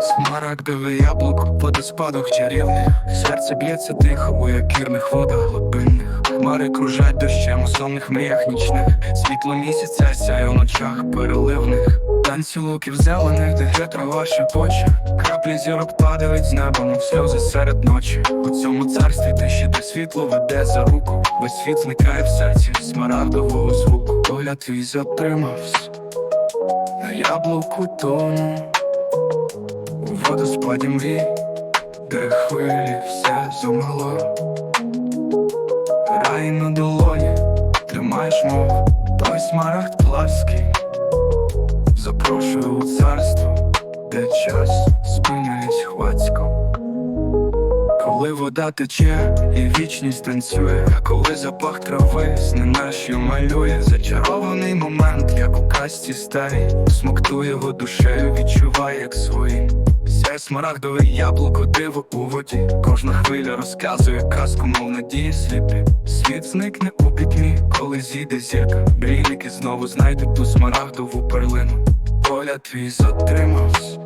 Смарагдове яблуко, водоспадок чарівних. Серце б'ється тихо у якірних водах глибинних. Хмари кружать дощем у сонних мріях нічних. Світло місяця сяє в ночах переливних Танці луків зелених, де гре трава шепоче. Краплі зірок падають з неба, мов сльози серед ночі. У цьому царстві тиші, де світло веде за руку. Весь світ зникає в серці смарагдового звуку. Погляд твій затримався на яблуку тому у водоспаді мрій, де хвилі все замало. Рай на долоні, тримаєш мов, той смарагд плаский. Запрошую у царство, де час спиняється хвацько. Коли вода тече і вічність танцює, коли запах трави зненашю малює. Зачарований момент, як у казці старій Смоктує його душею, відчуває як свої. Сяє смарагдове яблуко, диво у воді. Кожна хвиля розказує казку, мов надії сліпі. Світ зникне у пітьмі, коли зійде зірка. Брійники знову знайдуть ту смарагдову перлину Погляд твій затримався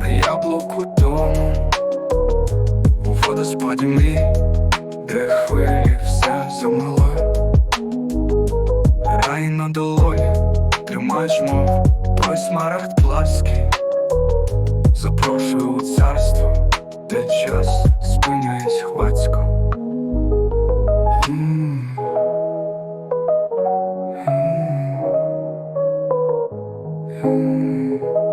на яблуку тому у водоспаді мрій, де хвилі все замало. Рай на долоні, тримаєш мов, той смарагд плаский. Запрошую у царство, де час спиняється Mm.